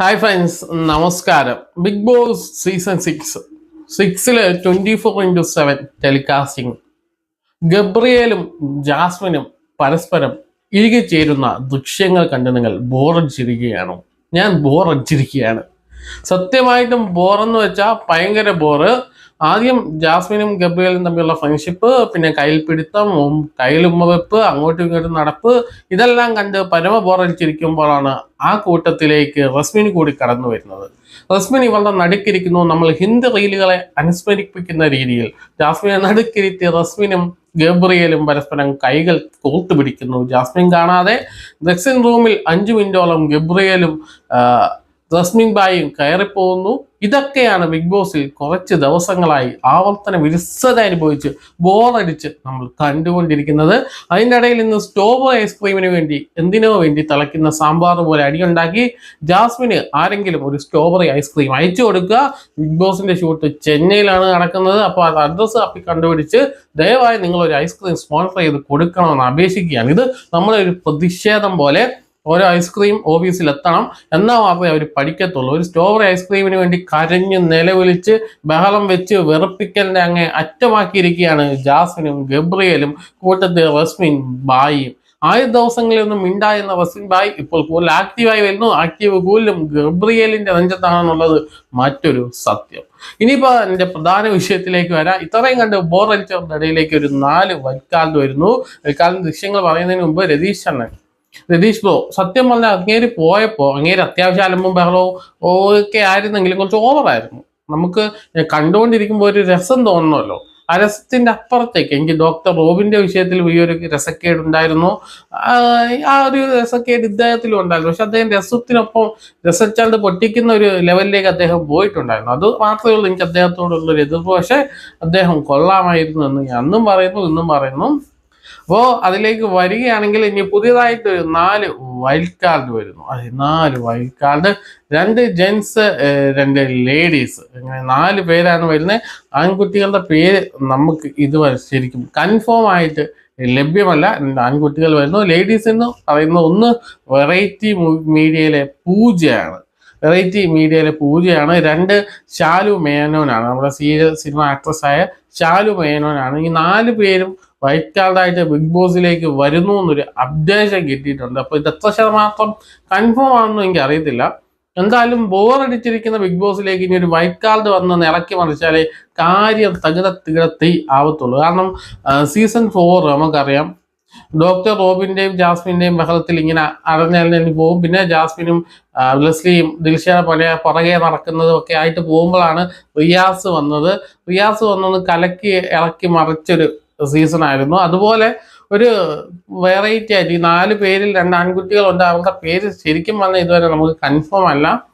Hi friends നമസ്കാരം. Big boss season six സിക്സിൽ twenty four into seven telecasting ഗബ്രിയേലും ജാസ്മിനും പരസ്പരം ഇഴുകി ചേരുന്ന ദൃശ്യങ്ങൾ കണ്ട് നിങ്ങൾ ബോറടിച്ചിരിക്കുകയാണോ. ഞാൻ ബോറടിച്ചിരിക്കുകയാണ്. സത്യമായിട്ടും ബോറെന്ന് വെച്ചാൽ ഭയങ്കര ബോറ്. ആദ്യം ജാസ്മിനും ഗബ്രിയലും തമ്മിലുള്ള ഫ്രണ്ട്ഷിപ്പ് പിന്നെ കയ്യിൽ പിടുത്തം കയ്യിൽ ഉമ്മവെപ്പ് അങ്ങോട്ടും ഇങ്ങോട്ടും നടപ്പ് ഇതെല്ലാം കണ്ട് പരമ ബോറടിച്ചിരിക്കുമ്പോഴാണ് ആ കൂട്ടത്തിലേക്ക് റസ്മിൻ കൂടി കടന്നു വരുന്നത്. റസ്മിൻ ഇവളുടെ നടുക്കിരിക്കുന്നു. നമ്മൾ ഹിന്ദി റീലുകളെ അനുസ്മരിപ്പിക്കുന്ന രീതിയിൽ ജാസ്മിനെ നടുക്കിരുത്തി റസ്മിനും ഗബ്രിയലും പരസ്പരം കൈകൾ കോർത്തു പിടിക്കുന്നു ജാസ്മിൻ കാണാതെ ഡ്രസ്സിംഗ് റൂമിൽ അഞ്ചു മിനിറ്റോളം ഗബ്രിയലും ആ, ജസ്മിൻ ബായും കയറിപ്പോകുന്നു. ഇതൊക്കെയാണ് ബിഗ് ബോസിൽ കുറച്ച് ദിവസങ്ങളായി ആവർത്തന വിരസത അനുഭവിച്ച് ബോറടിച്ച് നമ്മൾ കണ്ടുകൊണ്ടിരിക്കുന്നത്. അതിന്റെ ഇടയിൽ ഇന്ന് സ്റ്റോബർ ഐസ്ക്രീമിന് വേണ്ടി എന്തിനോ വേണ്ടി തിളയ്ക്കുന്ന സാമ്പാർ പോലെ അടിയുണ്ടാക്കി. ജാസ്മിന് ആരെങ്കിലും ഒരു സ്ട്രോബറി ഐസ്ക്രീം അയച്ചു കൊടുക്കുക. ബിഗ് ബോസിന്റെ ഷൂട്ട് ചെന്നൈയിലാണ് നടക്കുന്നത്. അപ്പോൾ അത് അഡ്രസ്സ് അപ്പി കണ്ടുപിടിച്ച് ദയവായി നിങ്ങൾ ഒരു ഐസ്ക്രീം സ്പോൺസർ ചെയ്ത് കൊടുക്കണമെന്ന് അപേക്ഷിക്കുകയാണ്. ഇത് നമ്മളൊരു പ്രതിഷേധം പോലെ ഓരോ ഐസ്ക്രീം ഓഫീസിൽ എത്തണം. എന്നാൽ മാത്രമേ അവർ പഠിക്കത്തുള്ളൂ. ഒരു സ്റ്റോവറി ഐസ്ക്രീമിന് വേണ്ടി കരഞ്ഞ് നിലവിളിച്ച് ബഹളം വെച്ച് വെറുപ്പിക്കലിനെ അങ്ങ് അറ്റമാക്കിയിരിക്കുകയാണ് ജാസ്മിനും ഗബ്രിയലും. കൂട്ടത്തിൽ റസ്മിൻ ബായിയും. ആദ്യ ദിവസങ്ങളിലൊന്നും മിണ്ടായിരുന്ന റസ്മിൻ ബായി ഇപ്പോൾ കൂടുതൽ ആക്റ്റീവായി വരുന്നു. ആക്റ്റീവ് കൂടുതലും ഗബ്രിയലിന്റെ നെഞ്ചത്താണെന്നുള്ളത് മറ്റൊരു സത്യം. ഇനിയിപ്പോ എന്റെ പ്രധാന വിഷയത്തിലേക്ക് വരാം. ഇത്രയും കണ്ട് ബോർ അടിച്ചവരുടെ ഇടയിലേക്ക് ഒരു നാല് വൽക്കാലം വരുന്നു. വൽക്കാലം ദൃശ്യങ്ങൾ പറയുന്നതിന് മുമ്പ് രതീഷ് അണ്ണൻ രതീഷ് ബ്രോ സത്യം പറഞ്ഞാൽ അങ്ങേര് പോയപ്പോ അങ്ങേര് അത്യാവശ്യം അലമ്പും ബഹളവും ഒക്കെ ആയിരുന്നെങ്കിലും കുറച്ച് ഓവറായിരുന്നു നമുക്ക് കണ്ടുകൊണ്ടിരിക്കുമ്പോൾ ഒരു രസം തോന്നണമല്ലോ. ആ രസത്തിന്റെ അപ്പുറത്തേക്ക് എനിക്ക് ഡോക്ടർ റോബിന്റെ വിഷയത്തിൽ ഈ ഒരു രസക്കേട് ഉണ്ടായിരുന്നു. ആ ആ ഒരു രസക്കേട് ഇദ്ദേഹത്തിലും ഉണ്ടായിരുന്നു. പക്ഷെ അദ്ദേഹം രസത്തിനൊപ്പം രസച്ചാണ്ട് പൊട്ടിക്കുന്ന ഒരു ലെവലിലേക്ക് അദ്ദേഹം പോയിട്ടുണ്ടായിരുന്നു. അത് മാത്രമേ ഉള്ളൂ എനിക്ക് അദ്ദേഹത്തോടുള്ളൊരു എതിർപ്പ്. പക്ഷെ അദ്ദേഹം കൊള്ളാമായിരുന്നു എന്ന് ഞാൻ അന്നും പറയുന്നു ഇന്നും പറയുന്നു. അപ്പോൾ അതിലേക്ക് വരികയാണെങ്കിൽ ഇനി പുതിയതായിട്ട് നാല് വൈൽഡ് കാർഡ് വരുന്നു. അത് നാല് വൈൽഡ് കാർഡ് രണ്ട് ജെൻസ് രണ്ട് ലേഡീസ് ഇങ്ങനെ നാല് പേരാണ് വരുന്നത് ആൺകുട്ടികളുടെ പേര് നമുക്ക് ഇതുവരെ ശരിക്കും കൺഫേം ആയിട്ട് ലഭ്യമല്ല. ആൺകുട്ടികൾ വരുന്നു. ലേഡീസ് എന്ന് പറയുന്നത് ഒന്ന് വെറൈറ്റി മീഡിയയിലെ പൂജയാണ്. വെറൈറ്റി മീഡിയയിലെ പൂജയാണ്. രണ്ട് ശാലു മേനോനാണ്. നമ്മുടെ സീരിയൽ സിനിമ ആക്ട്രസ് ആയ ശാലു മേനോനാണ്. ഈ നാല് പേരും വൈറ്റ് കാർഡായിട്ട് ബിഗ് ബോസിലേക്ക് വരുന്നു എന്നൊരു അപ്ഡേഷൻ കിട്ടിയിട്ടുണ്ട്. അപ്പോൾ ഇത് എത്ര ശതമാനം കൺഫേം ആണെന്നും എനിക്ക് അറിയത്തില്ല. എന്തായാലും ബോറടിച്ചിരിക്കുന്ന ബിഗ് ബോസിലേക്ക് ഇനി ഒരു വൈറ്റ് കാർഡ് വന്ന് നിറക്കി മറിച്ചാലേ കാര്യം തകിട തികിട തീ ആവത്തുള്ളൂ. കാരണം സീസൺ ഫോർ നമുക്കറിയാം. ഡോക്ടർ റോബിന്റെയും ജാസ്മിന്റെയും ബഹളത്തിൽ ഇങ്ങനെ അടഞ്ഞു പോകും. പിന്നെ ജാസ്മിനും ബ്ലസ്ലിയും ലെസ്ലിയും ദിൽഷയുടെ പുറകെ പുറകെ നടക്കുന്നതും ഒക്കെ ആയിട്ട് പോകുമ്പോഴാണ് റിയാസ് വന്നത്. റിയാസ് വന്നത് കലക്കി ഇളക്കി മറിച്ചൊരു സീസൺ ആയിരുന്നു. അതുപോലെ ഒരു വെറൈറ്റി ആയിട്ട് ഈ നാല് പേരിൽ രണ്ട് ആൺകുട്ടികളുണ്ട് അവരുടെ പേര് ശരിക്കും വന്ന ഇതുവരെ നമുക്ക് കൺഫേം അല്ല.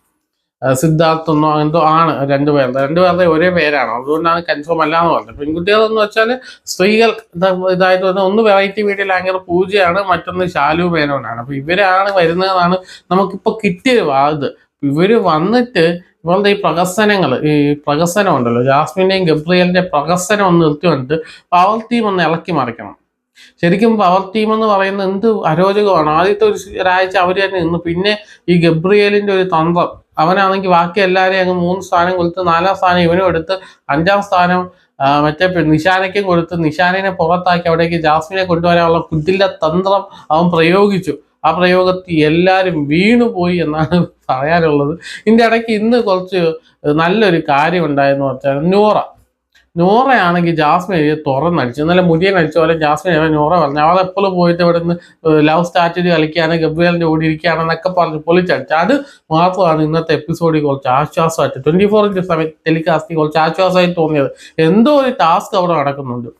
സിദ്ധാർത്ഥ് എന്നോ എന്തോ ആണ് രണ്ടുപേരുടെ രണ്ടുപേരുടെ ഒരേ പേരാണ്. അതുകൊണ്ടാണ് കൺഫേം അല്ല എന്ന് പറഞ്ഞത്. പെൺകുട്ടികളെന്ന് വെച്ചാൽ സ്ത്രീകൾ ഇത് ഇതായിട്ട് വന്ന ഒന്ന് വെറൈറ്റി വീഡിയോ ലാംഗർ പൂജയാണ് മറ്റൊന്ന് ശാലു മേനോനാണ് അപ്പൊ ഇവരാണ് വരുന്നതെന്നാണ് നമുക്കിപ്പോ കിട്ടിയ ഇത് ഇവർ വന്നിട്ട് ഇവളുടെ ഈ പ്രഹസനങ്ങൾ ഈ പ്രഹസനം ഉണ്ടല്ലോ ജാസ്മിന്റെയും ഗബ്രിയലിന്റെ പ്രഹസനം ഒന്ന് നിർത്തി വന്നിട്ട് പവർ ടീം ഒന്ന് ഇളക്കി മറിക്കണം. ശരിക്കും പവർ ടീം എന്ന് പറയുന്നത് എന്ത് അരോചകമാണ്. ആദ്യത്തെ ഒരു ഒരാഴ്ച അവർ തന്നെ നിന്ന് പിന്നെ ഈ ഗബ്രിയലിന്റെ ഒരു തന്ത്രം അവനാണെങ്കിൽ ബാക്കി എല്ലാവരെയും അങ്ങ് മൂന്ന് സ്ഥാനം കൊടുത്ത് നാലാം സ്ഥാനം ഇവനും എടുത്ത് അഞ്ചാം സ്ഥാനം മറ്റേ നിഷാനയ്ക്കും കൊടുത്ത് നിഷാനിനെ പുറത്താക്കി അവിടേക്ക് ജാസ്മിനെ കൊണ്ടുവരാനുള്ള കുതില്ല തന്ത്രം അവൻ പ്രയോഗിച്ചു. ആ പ്രയോഗത്തിൽ എല്ലാവരും വീണുപോയി എന്നാണ് പറയാനുള്ളത്. ഇതിന്റെ ഇടയ്ക്ക് ഇന്ന് കുറച്ച് നല്ലൊരു കാര്യം ഉണ്ടായെന്ന് വെച്ചാൽ നൂറ. നോറയാണെങ്കിൽ ജാസ്മിൻ എഴുതി തുറന്നടിച്ചു നല്ല മുടിയൻ അടിച്ച പോലെ ജാസ്മിൻ എഴുതി നോറ പറഞ്ഞു. അവൾ എപ്പോഴും പോയിട്ട് ഇവിടെ ലവ് സ്റ്റാറ്റജി കളിക്കുകയാണ് ഗബ്രിയലിന്റെ കൂടി ഇരിക്കുകയാണെന്നൊക്കെ പറഞ്ഞ് പൊളിച്ചടിച്ചു. അത് മാത്രമാണ് ഇന്നത്തെ എപ്പിസോഡിൽ കുറച്ച് ആശ്വാസമായിട്ട് ട്വന്റി ഫോർ ഇന്റു സെവൻ ടെലികാസ്റ്റിൽ കുറച്ച് ആശ്വാസമായി തോന്നിയത്. എന്തോ ഒരു ടാസ്ക് അവിടെ നടക്കുന്നുണ്ട്.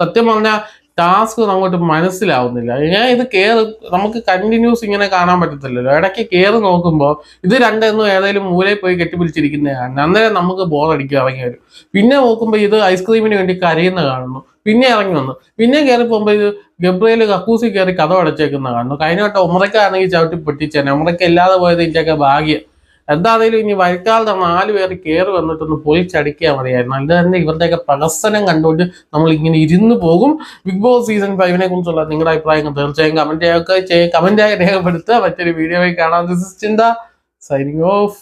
സത്യം പറഞ്ഞാൽ ടാസ്ക് അങ്ങോട്ട് മനസ്സിലാവുന്നില്ല. ഞാൻ ഇത് കെയർ നമുക്ക് കണ്ടിന്യൂസ് ഇങ്ങനെ കാണാൻ പറ്റത്തില്ലല്ലോ. ഇടയ്ക്ക് കെയർ നോക്കുമ്പോൾ ഇത് രണ്ടെന്നും ഏതെങ്കിലും മൂലയിൽ പോയി കെട്ടിപ്പിടിച്ചിരിക്കുന്നതാണ് അന്നേരം നമുക്ക് ബോറടിക്കും ഇറങ്ങി വരും. പിന്നെ നോക്കുമ്പോൾ ഇത് ഐസ്ക്രീമിന് വേണ്ടി കരയുന്ന കാണുന്നു. പിന്നെ ഇറങ്ങി വന്നു. പിന്നെ കയറി പോകുമ്പോൾ ഇത് ഗബ്രയിൽ കക്കൂസി കയറി കഥ അടച്ചേക്കുന്ന കാണുന്നു. കഴിഞ്ഞ വട്ടം ഉമ്രക്കാണെങ്കിൽ ചവിട്ടി പൊട്ടിച്ചേനെ. ഉമ്രക്ക് ഇല്ലാതെ പോയത് ഇതിന്റെയൊക്കെ ഭാഗ്യം. എന്താണേലും ഇനി വൈകാലത്ത് നാല് പേര് കയറി വന്നിട്ടൊന്ന് പൊളിച്ചടിക്കാൻ മതിയായിരുന്നു അത് തന്നെ ഇവരുടെയൊക്കെ പ്രഹസനം കണ്ടുകൊണ്ട് നമ്മൾ ഇങ്ങനെ ഇരുന്ന് പോകും. ബിഗ് ബോസ് സീസൺ ഫൈവിനെ കുറിച്ചുള്ള നിങ്ങളുടെ അഭിപ്രായങ്ങൾ തീർച്ചയായും കമന്റ് ചെയ്യുക കമന്റ് ആയി രേഖപ്പെടുത്തുക. മറ്റൊരു വീഡിയോയിൽ കാണാൻ ചിന്ത സൈനിങ് ഓഫ്